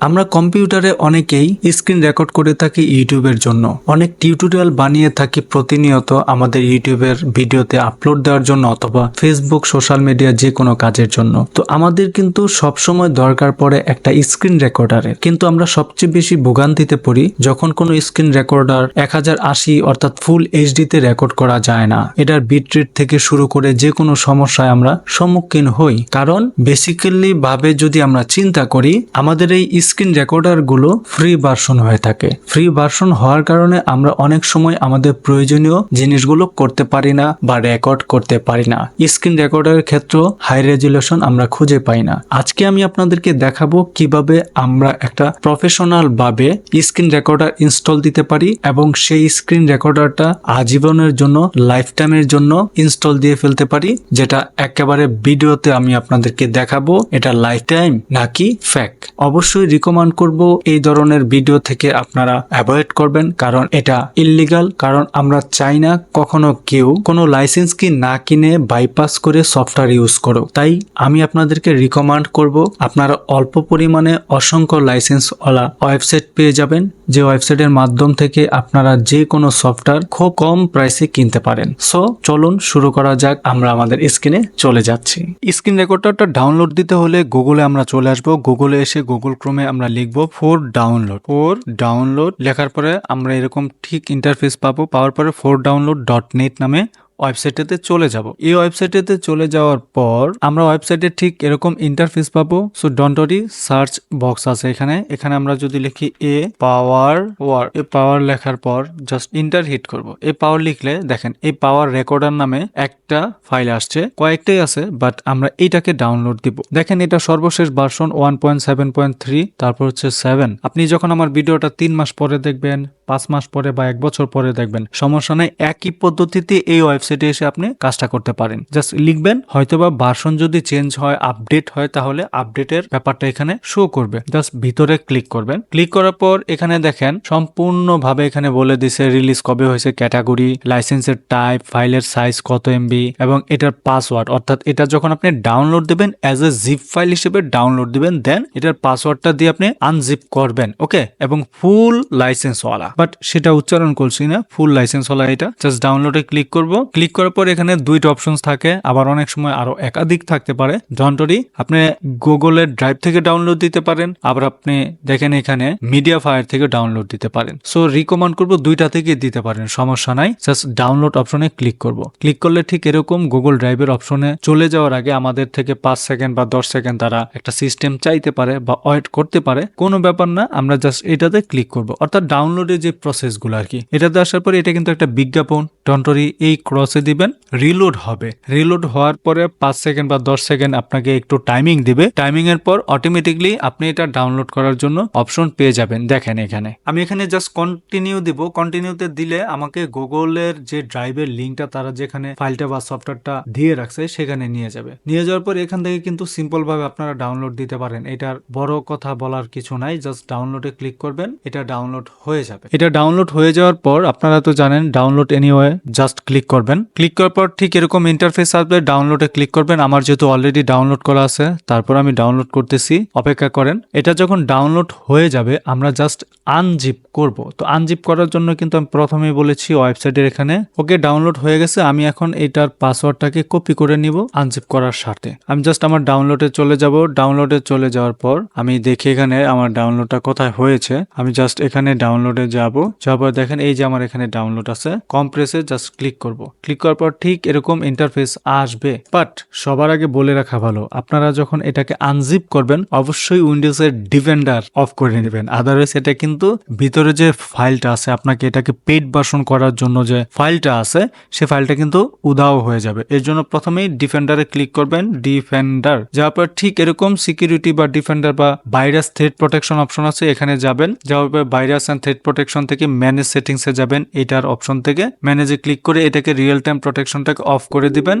আমরা কম্পিউটারে অনেকেই স্ক্রিন রেকর্ড করে থাকি ইউটিউবের জন্য। অনেক টিউটোরিয়াল বানিয়ে থাকি প্রতিনিয়ত আমাদের ইউটিউবের ভিডিওতে আপলোড দেওয়ার জন্য অথবা ফেসবুক, সোশ্যাল মিডিয়া যে কোনো কাজের জন্য। তো আমাদের কিন্তু সবসময় দরকার পড়ে একটা স্ক্রিন রেকর্ডারের। কিন্তু আমরা সবচেয়ে বেশি ভোগান্তিতে পড়ি যখন কোনো স্ক্রিন রেকর্ডার এক হাজার আশি অর্থাৎ ফুল এইচডিতে রেকর্ড করা যায় না। এটার বিট রেট থেকে শুরু করে যে কোনো সমস্যায় আমরা সম্মুখীন হই। কারণ বেসিক্যালি ভাবে যদি আমরা চিন্তা করি, আমাদের এই স্ক্রিন রেকর্ডারগুলো ফ্রি ভার্সন হয়ে থাকে। ফ্রি ভার্সন হওয়ার কারণে আমরা অনেক সময় আমাদের প্রয়োজনীয় জিনিসগুলো করতে পারি না বা রেকর্ড করতে পারি না। স্ক্রিন রেকর্ডারের ক্ষেত্রেও হাই রেজুলেশন আমরা খুঁজে পাই না। আজকে আমি আপনাদেরকে দেখাবো কীভাবে আমরা একটা প্রফেশনাল ভাবে স্ক্রিন রেকর্ডার ইনস্টল দিতে পারি এবং সেই স্ক্রিন রেকর্ডারটা আজীবনের জন্য লাইফ টাইমের জন্য ইনস্টল দিয়ে ফেলতে পারি, যেটা একেবারে ভিডিওতে আমি আপনাদেরকে দেখাবো। এটা লাইফ টাইম নাকি ফ্যাক? অবশ্যই রিকমেন্ড করব এই ধরনের ভিডিও থেকে আপনারা অ্যাভয়েড করবেন, কারণ এটা ইল্লিগাল কারণ আমরা চাই না কখনো কেউ কোনো লাইসেন্স কি না কিনে বাইপাস করে সফটওয়্যার ইউজ করো তাই আমি আপনাদেরকে রিকমেন্ড করব, আপনারা অল্প পরিমাণে অসংখ্য লাইসেন্স লাইসেন্সওয়ালা ওয়েবসাইট পেয়ে যাবেন যে ওয়েবসাইটের মাধ্যম থেকে আপনারা যে কোনো সফটওয়্যার খুব কম প্রাইসে কিনতে পারেন। সো চলুন শুরু করা যাক, আমরা আমাদের স্ক্রিনে চলে যাচ্ছি। স্ক্রিন রেকর্ডারটা ডাউনলোড দিতে হলে গুগলে আমরা চলে আসব। গুগলে এসে গুগল ক্রোমে আমরা লিখব ফোর ডাউনলোড। ফোর ডাউনলোড লেখার পরে আমরা এরকম ঠিক ইন্টারফেস পাবো। পাওয়ার পরে ফোর ডাউনলোড ডট নেট নামে ওয়েবসাইটেতে চলে যাব। এই ওয়েবসাইটেতে চলে যাওয়ার পর আমরা ওয়েবসাইটে ঠিক এরকম ইন্টারফেস পাবো। সো ডন্টরি সার্চ বক্স আছে এখানে। এখানে আমরা যদি লিখি এ পাওয়ার ওয়ার এ পাওয়ার লেখার পর জাস্ট ইন্টার হিট করব। এই পাওয়ার লিখলে দেখেন এই পাওয়ার রেকর্ডার নামে একটা ফাইল আসছে। কয়েকটাই আছে বাট আমরা এইটাকে ডাউনলোড দিব। দেখেন, এটা সর্বশেষ version one point seven point three তারপর হচ্ছে সেভেন আপনি যখন আমার ভিডিওটা তিন মাস পরে দেখবেন, পাঁচ মাস পরে বা এক বছর পরে দেখবেন, সমস্যা নেই। একই পদ্ধতিতে এই ওয়েবসাইটে এসে আপনি কাজটা করতে পারেন। জাস্ট লিখবেন, হয়তোবা ভার্সন যদি চেঞ্জ হয় আপডেট হয়, তাহলে আপডেটের ব্যাপারটা এখানে শো করবে। জাস্ট ভিতরে ক্লিক করবেন। ক্লিক করার পর এখানে দেখেন, সম্পূর্ণভাবে এখানে বলে দিছে রিলিজ কবে হয়েছে ক্যাটাগরি লাইসেন্সের টাইপ ফাইলের সাইজ কত এমবি এবং এটার পাসওয়ার্ড অর্থাৎ এটা যখন আপনি ডাউনলোড দিবেন অ্যাজ এ জিপ ফাইল হিসেবে ডাউনলোড দিবেন দেন এটার পাসওয়ার্ডটা দিয়ে আপনি আনজিপ করবেন ওকে এবং ফুল লাইসেন্সওয়ালা বাট সেটা উচ্চারণ করছি না ফুল লাইসেন্সওয়ালা এটা। জাস্ট ডাউনলোডে ক্লিক করব ক্লিক করার পর এখানে দুইটা অপশনস থাকে। আবার অনেক সময় আরও একাধিক থাকতে পারে। ডন্টরি আপনি গুগলের ড্রাইভ থেকে ডাউনলোড দিতে পারেন। আবার আপনি দেখেন এখানে মিডিয়া ফায়ার থেকে ডাউনলোড দিতে পারেন। সো রিকমেন্ড করব দুইটা থেকে দিতে পারেন, সমস্যা নাই। জাস্ট ডাউনলোড অপশনে ক্লিক করব। ক্লিক করলে ঠিক এরকম গুগল ড্রাইভের অপশনে চলে যাওয়ার আগে আমাদের থেকে পাঁচ সেকেন্ড বা দশ সেকেন্ড তারা একটা সিস্টেম চাইতে পারে বা ওয়েট করতে পারে। কোনো ব্যাপার না, আমরা জাস্ট এটাতে ক্লিক করব। অর্থাৎ ডাউনলোডের যে প্রসেসগুলো আর কি, এটাতে আসার পরে এটা কিন্তু একটা বিজ্ঞাপন। ডন্টরি এই ক্রসে দিবেন রিলোড হবে। রিলোড হওয়ার পরে পাঁচ সেকেন্ড বা দশ সেকেন্ড আপনাকে একটু টাইমিং দিবে। টাইমিং এর পর অটোমেটিকলি আপনি এটা ডাউনলোড করার জন্য অপশন পেয়ে যাবেন। দেখেন এখানে। আমি এখানে জাস্ট কন্টিনিউ দিব। কন্টিনিউতে দিলে আমাকে গুগলের যে ড্রাইভের লিঙ্কটা তারা যেখানে ফাইলটা বা সফটওয়্যারটা দিয়ে রাখছে সেখানে নিয়ে যাবে। নিয়ে যাওয়ার পর এখান থেকে কিন্তু সিম্পল ভাবে আপনারা ডাউনলোড দিতে পারেন। এটার বড় কথা বলার কিছু নাই। জাস্ট ডাউনলোডে ক্লিক করবেন। এটা ডাউনলোড হয়ে যাবে। এটা ডাউনলোড হয়ে যাওয়ার পর আপনারা তো জানেন ডাউনলোড এনিওয়ে জাস্ট ক্লিক করবেন। ক্লিক করার পর ঠিক এরকম ইন্টারফেস আসবে। ডাউনলোডে ক্লিক করবেন। আমার যেহেতু অলরেডি ডাউনলোড করা আছে, তারপর আমি ডাউনলোড করতেছি। অপেক্ষা করেন। এটা যখন ডাউনলোড হয়ে যাবে, আমরা জাস্ট আনজিপ করব। তো আনজিপ করার জন্য কিন্তু আমি প্রথমেই বলেছি ওয়েবসাইটের এখানে, ওকে ডাউনলোড হয়ে গেছে। আমি এখন এটার পাসওয়ার্ডটাকে কপি করে নিব আনজিপ করার সাথে। আমি জাস্ট আমার ডাউনলোডে চলে যাব। ডাউনলোডে চলে যাওয়ার পর আমি দেখি এখানে আমার ডাউনলোডটা কোথায় হয়েছে। আমি জাস্ট এখানে ডাউনলোডে যাব। যাওয়ার পর দেখেন এই যে আমার এখানে ডাউনলোড আছে। কম্প্রেসে জাস্ট ক্লিক করব। ক্লিক করার পর ঠিক এরকম ইন্টারফেস আসবে। বাট সবার আগে বলে রাখা ভালো, আপনারা যখন এটাকে আনজিপ করবেন, অবশ্যই উইন্ডোজের ডিফেন্ডার অফ করে নেবেন। আদারওয়াইজ এটা কিন্তু ভিতরে যে ফাইলটা আছে, আপনাকে এটাকে পেড বাসন করার জন্য যে ফাইলটা আছে, সে ফাইলটা কিন্তু উদাও হয়ে যাবে। এর জন্য প্রথমেই ডিফেন্ডারে ক্লিক করবেন ডিফেন্ডার যাওয়ার পর ঠিক এরকম সিকিউরিটি বা ডিফেন্ডার বা ভাইরাস থ্রেড প্রোটেকশন অপশন আছে, এখানে যাবেন। যাওয়ার পর ভাইরাস অ্যান্ড থ্রেড প্রোটেকশন থেকে ম্যানেজ সেটিংসে যাবেন। এটার অপশন থেকে ম্যানেজে ক্লিক করে এটাকে রিয়েল টাইম প্রোটেকশনটাকে অফ করে দিবেন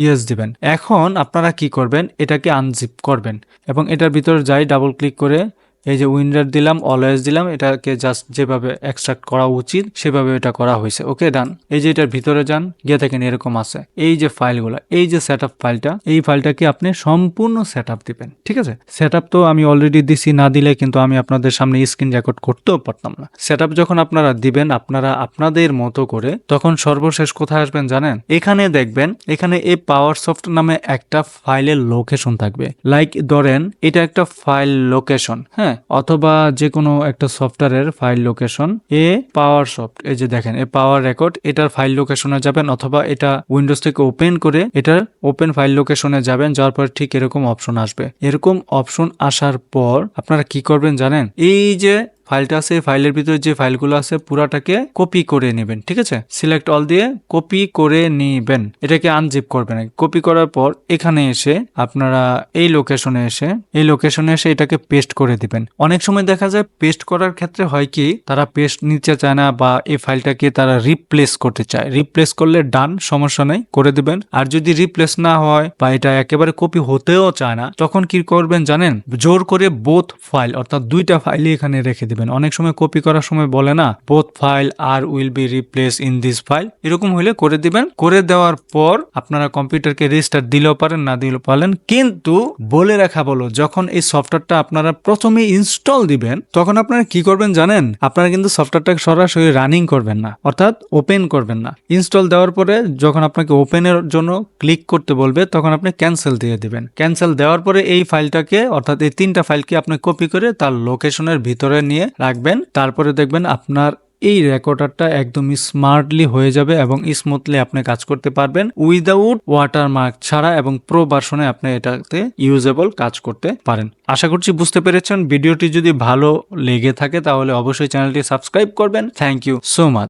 ইয়েস দিবেন। এখন আপনারা কি করবেন? এটাকে আনজিপ করবেন এবং এটার ভিতরে যাই ডাবল ক্লিক করে এই যে উইন্ডার দিলাম অলওয়েজ দিলাম, এটাকে জাস্ট যেভাবে এক্সট্রাক্ট করা উচিত, সেভাবে এটা করা হয়েছে। ওকে ডান এই যে এটার ভিতরে যান, গিয়ে দেখেন এরকম আছে। এই যে ফাইলগুলো এই যে সেট ফাইলটা এই ফাইলটাকে আপনি সম্পূর্ণ সেট দিবেন, ঠিক আছে? সেট তো আমি অলরেডি দিছি, না দিলে কিন্তু আমি আপনাদের সামনে স্ক্রিন রেকর্ড করতেও পারতাম না। সেট যখন আপনারা দিবেন, আপনারা আপনাদের মতো করে, তখন সর্বশেষ কোথায় আসবেন জানেন? এখানে দেখবেন, এখানে এই পাওয়ার সফট নামে একটা ফাইলের লোকেশন থাকবে। লাইক ধরেন, এটা একটা ফাইল লোকেশন হ্যাঁ? অথবা যে কোনো একটা সফটওয়্যারের file location, a power soft, এই যে দেখেন, এ পাওয়ার রেকর্ড, এটার ফাইল লোকেশনে যাবেন অথবা এটা উইন্ডোজ থেকে ওপেন করে এটার ওপেন ফাইল লোকেশনে যাবেন যাওয়ার পর ঠিক এরকম অপশন আসবে। এরকম অপশন আসার পর আপনারা কি করবেন জানেন? এই যে ফাইলটা আছে, এই ফাইলের ভিতরে যে ফাইলগুলো আছে, পুরাটাকে কপি করে নেবেন, ঠিক আছে? সিলেক্ট অল দিয়ে কপি করে নেবেন। এটাকে আনজিপ করবেন কপি করার পর এখানে এসে আপনারা এই লোকেশনে এসে, এই লোকেশনে এসে এটাকে পেস্ট করে দিবেন। অনেক সময় দেখা যায় পেস্ট করার ক্ষেত্রে হয় কি, তারা পেস্ট নিতে চায় না বা এই ফাইলটাকে তারা রিপ্লেস করতে চায়। রিপ্লেস করলে ডান সমস্যা নেই, করে দিবেন। আর যদি রিপ্লেস না হয় বা এটা একেবারে কপি হতেও চায় না, তখন কি করবেন জানেন? জোর করে বোথ ফাইল অর্থাৎ দুইটা ফাইলই এখানে রেখে দিবেন। অনেক সময় কপি করার সময় বলে না both file R will be replace in this file এরকম হলে করে দিবেন। করে দেওয়ার পর আপনারা কম্পিউটারকে রেজিস্টার দিলেও পারেন, না দিলেও পারেন কিন্তু বলে রাখা বলো, যখন এই সফটওয়্যারটা আপনারা প্রথমে ইনস্টল দিবেন, তখন আপনারা কি করবেন জানেন? আপনারা কিন্তু সফটওয়্যারটাকে সরাসরি রানিং করবেন না, অর্থাৎ ওপেন করবেন না। ইনস্টল দেওয়ার পরে যখন আপনাকে ওপেনের জন্য ক্লিক করতে বলবে, তখন আপনি ক্যান্সেল দিয়ে দিবেন। ক্যান্সেল দেওয়ার পরে এই ফাইলটাকে অর্থাৎ এই তিনটা ফাইলকে আপনি কপি করে তার লোকেশনের ভিতরে নিয়ে রাখবেন। তারপরে দেখবেন আপনার এই রেকর্ডারটা একদম স্মার্টলি হয়ে যাবে এবং স্মুথলি আপনি কাজ করতে পারবেন। উইদাউট ওয়াটারমার্ক ছাড়া এবং প্রো ভার্সনে আপনি এটাতে ইউজেবল কাজ করতে পারেন। আশা করছি বুঝতে পেরেছেন। ভিডিওটি যদি ভালো লেগে থাকে তাহলে অবশ্যই চ্যানেলটি সাবস্ক্রাইব করবেন। Thank you so much